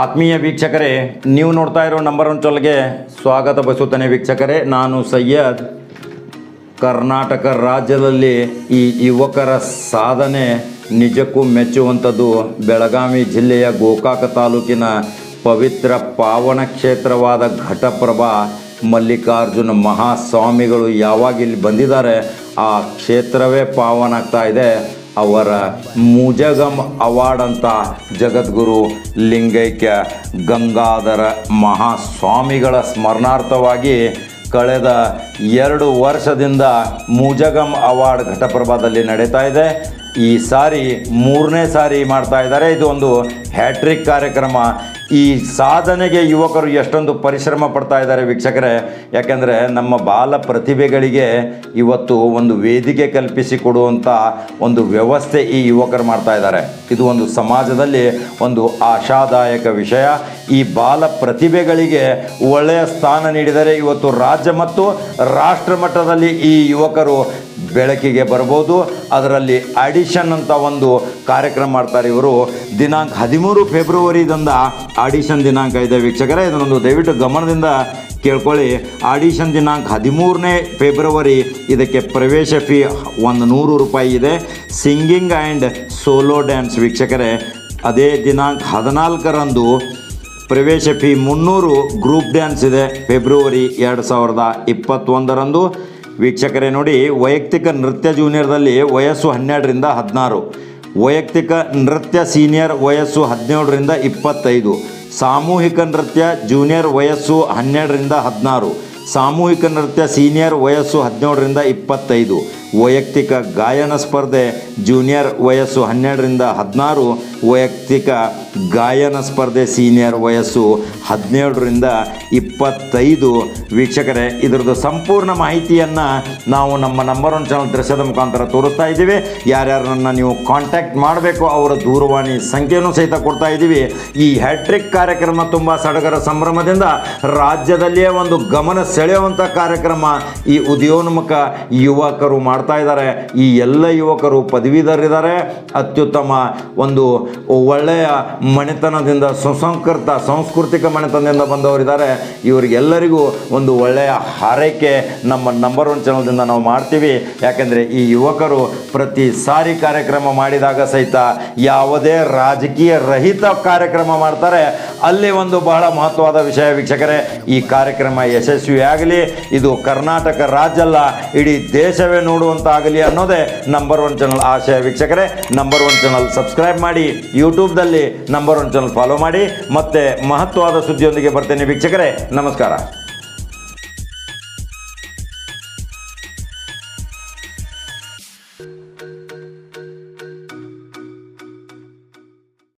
ಆತ್ಮೀಯ ವೀಕ್ಷಕರೇ, ನೀವು ನೋಡ್ತಾ ಇರೋ ನಂಬರ್ ಒನ್ ಚೊಲ್ಗೆ ಸ್ವಾಗತ ಬಯಸುತ್ತೇನೆ ವೀಕ್ಷಕರೇ. ನಾನು ಸಯ್ಯದ್ ಕರ್ನಾಟಕ ರಾಜ್ಯದಲ್ಲಿ ಈ ಯುವಕರ ಸಾಧನೆ ನಿಜಕ್ಕೂ ಮೆಚ್ಚುವಂಥದ್ದು. ಬೆಳಗಾವಿ ಜಿಲ್ಲೆಯ ಗೋಕಾಕ ತಾಲೂಕಿನ ಪವಿತ್ರ ಪಾವನ ಕ್ಷೇತ್ರವಾದ ಘಟಪ್ರಭಾ ಮಲ್ಲಿಕಾರ್ಜುನ ಮಹಾಸ್ವಾಮಿಗಳು ಯಾವಾಗ ಇಲ್ಲಿ ಬಂದಿದ್ದಾರೆ, ಆ ಕ್ಷೇತ್ರವೇ ಪಾವನಾಗ್ತಾ ಇದೆ. ಅವರ ಮುಜಗಮ್ ಅವಾರ್ಡ್ ಅಂತ ಜಗದ್ಗುರು ಲಿಂಗೈಕ್ಯ ಗಂಗಾಧರ ಮಹಾಸ್ವಾಮಿಗಳ ಸ್ಮರಣಾರ್ಥವಾಗಿ ಕಳೆದ ಎರಡು ವರ್ಷದಿಂದ ಮುಜಗಮ್ ಅವಾರ್ಡ್ ಘಟಪ್ರಭಾದಲ್ಲಿ ನಡೀತಾ ಇದೆ. ಈ ಸಾರಿ ಮೂರನೇ ಸಾರಿ ಮಾಡ್ತಾ ಇದ್ದಾರೆ. ಇದು ಒಂದು ಹ್ಯಾಟ್ರಿಕ್ ಕಾರ್ಯಕ್ರಮ. ಈ ಸಾಧನೆಗೆ ಯುವಕರು ಎಷ್ಟೊಂದು ಪರಿಶ್ರಮ ಪಡ್ತಾ ಇದ್ದಾರೆ ವೀಕ್ಷಕರೇ. ಯಾಕೆಂದರೆ ನಮ್ಮ ಬಾಲ ಪ್ರತಿಭೆಗಳಿಗೆ ಇವತ್ತು ಒಂದು ವೇದಿಕೆ ಕಲ್ಪಿಸಿ ಕೊಡುವಂಥ ಒಂದು ವ್ಯವಸ್ಥೆ ಈ ಯುವಕರು ಮಾಡ್ತಾ ಇದ್ದಾರೆ. ಇದು ಒಂದು ಸಮಾಜದಲ್ಲಿ ಒಂದು ಆಶಾದಾಯಕ ವಿಷಯ. ಈ ಬಾಲ ಪ್ರತಿಭೆಗಳಿಗೆ ಒಳ್ಳೆಯ ಸ್ಥಾನ ನೀಡಿದರೆ ಇವತ್ತು ರಾಜ್ಯ ಮತ್ತು ರಾಷ್ಟ್ರ ಮಟ್ಟದಲ್ಲಿ ಈ ಯುವಕರು ಬೆಳಕಿಗೆ ಬರ್ಬೋದು. ಅದರಲ್ಲಿ ಆಡಿಷನ್ ಅಂತ ಒಂದು ಕಾರ್ಯಕ್ರಮ ಮಾಡ್ತಾರೆ ಇವರು. ದಿನಾಂಕ ಹದಿಮೂರು ಫೆಬ್ರವರಿದಿಂದ ಆಡಿಷನ್ ದಿನಾಂಕ ಇದೆ ವೀಕ್ಷಕರೇ. ಇದನ್ನೊಂದು ದಯವಿಟ್ಟು ಗಮನದಿಂದ ಕೇಳ್ಕೊಳ್ಳಿ. ಆಡಿಷನ್ ದಿನಾಂಕ ಹದಿಮೂರನೇ ಫೆಬ್ರವರಿ ಇದಕ್ಕೆ ಪ್ರವೇಶ ಫೀ ಒಂದು ನೂರು ರೂಪಾಯಿ ಇದೆ. ಸಿಂಗಿಂಗ್ ಆ್ಯಂಡ್ ಸೋಲೋ ಡ್ಯಾನ್ಸ್ ವೀಕ್ಷಕರೇ, ಅದೇ ದಿನಾಂಕ ಹದಿನಾಲ್ಕರಂದು ಪ್ರವೇಶ ಫೀ ಮುನ್ನೂರು ಗ್ರೂಪ್ ಡ್ಯಾನ್ಸ್ ಇದೆ. ಫೆಬ್ರವರಿ ಎರಡು ಸಾವಿರದ ಇಪ್ಪತ್ತೊಂದರಂದು. ವೀಕ್ಷಕರೇ ನೋಡಿ, ವೈಯಕ್ತಿಕ ನೃತ್ಯ ಜೂನಿಯರ್ದಲ್ಲಿ ವಯಸ್ಸು ಹನ್ನೆರಡರಿಂದ ಹದಿನಾರು, ವೈಯಕ್ತಿಕ ನೃತ್ಯ ಸೀನಿಯರ್ ವಯಸ್ಸು ಹದಿನೇಳರಿಂದ ಇಪ್ಪತ್ತೈದು, ಸಾಮೂಹಿಕ ನೃತ್ಯ ಜೂನಿಯರ್ ವಯಸ್ಸು ಹನ್ನೆರಡರಿಂದ ಹದಿನಾರು, ಸಾಮೂಹಿಕ ನೃತ್ಯ ಸೀನಿಯರ್ ವಯಸ್ಸು ಹದಿನೇಳರಿಂದ ಇಪ್ಪತ್ತೈದು ವೈಯಕ್ತಿಕ ಗಾಯನ ಸ್ಪರ್ಧೆ ಜೂನಿಯರ್ ವಯಸ್ಸು ಹನ್ನೆರಡರಿಂದ ಹದಿನಾರು, ವೈಯಕ್ತಿಕ ಗಾಯನ ಸ್ಪರ್ಧೆ ಸೀನಿಯರ್ ವಯಸ್ಸು ಹದಿನೇಳರಿಂದ ಇಪ್ಪತ್ತೈದು. ವೀಕ್ಷಕರೇ, ಇದರದ್ದು ಸಂಪೂರ್ಣ ಮಾಹಿತಿಯನ್ನು ನಾವು ನಮ್ಮ ನಂಬರ್ ಒನ್ ಚಾನಲ್ ದೃಶ್ಯದ ಮುಖಾಂತರ ತೋರಿಸ್ತಾ ಇದ್ದೀವಿ. ಯಾರ್ಯಾರನ್ನ ನೀವು ಕಾಂಟ್ಯಾಕ್ಟ್ ಮಾಡಬೇಕು ಅವರ ದೂರವಾಣಿ ಸಂಖ್ಯೆಯನ್ನು ಸಹಿತ ಕೊಡ್ತಾ ಇದ್ದೀವಿ. ಈ ಹ್ಯಾಟ್ರಿಕ್ ಕಾರ್ಯಕ್ರಮ ತುಂಬ ಸಡಗರ ಸಂಭ್ರಮದಿಂದ ರಾಜ್ಯದಲ್ಲಿಯೇ ಒಂದು ಗಮನ ಸೆಳೆಯುವಂಥ ಕಾರ್ಯಕ್ರಮ ಈ ಉದಯೋನ್ಮುಖ ಯುವಕರು ಮಾಡ್ತಾ ಇದ್ದಾರೆ. ಈ ಎಲ್ಲ ಯುವಕರು ಪದವೀಧರಿದ್ದಾರೆ ಅತ್ಯುತ್ತಮ ಒಂದು ಒಳ್ಳೆಯ ಮನೆತನದಿಂದ ಸುಸಂಸ್ಕೃತ, ಸಾಂಸ್ಕೃತಿಕ ಮನೆತನದಿಂದ ಬಂದವರಿದ್ದಾರೆ. ಇವರಿಗೆಲ್ಲರಿಗೂ ಒಂದು ಒಳ್ಳೆಯ ಹಾರೈಕೆ ನಮ್ಮ ನಂಬರ್ ಒನ್ ಚಾನಲ್ದಿಂದ ನಾವು ಮಾಡ್ತೀವಿ. ಯಾಕೆಂದರೆ ಈ ಯುವಕರು ಪ್ರತಿ ಸಾರಿ ಕಾರ್ಯಕ್ರಮ ಮಾಡಿದಾಗ ಸಹಿತ ಯಾವುದೇ ರಾಜಕೀಯ ರಹಿತ ಕಾರ್ಯಕ್ರಮ ಮಾಡ್ತಾರೆ. ಅಲ್ಲಿ ಒಂದು ಬಹಳ ಮಹತ್ವವಾದ ವಿಷಯ ವೀಕ್ಷಕರೇ, ಈ ಕಾರ್ಯಕ್ರಮ ಯಶಸ್ವಿಯಾಗಲಿ ಇದು ಕರ್ನಾಟಕ ರಾಜ್ಯ ಅಲ್ಲ, ಇಡೀ ದೇಶವೇ ನೋಡುವಂತಾಗಲಿ ಅನ್ನೋದೇ ನಂಬರ್ ಒನ್ ಚಾನಲ್ ಆಶಯ ವೀಕ್ಷಕರೇ. ನಂಬರ್ ಒನ್ ಚಾನಲ್ ಸಬ್ಸ್ಕ್ರೈಬ್ ಮಾಡಿ ಯೂಟ್ಯೂಬ್ದಲ್ಲಿ ನಂಬರ್ ಒನ್ ಚಾನಲ್ ಫಾಲೋ ಮಾಡಿ. ಮತ್ತೆ ಮಹತ್ವವಾದ ಸುದ್ದಿಯೊಂದಿಗೆ ಬರ್ತೇನೆ ವೀಕ್ಷಕರೇ. ನಮಸ್ಕಾರ.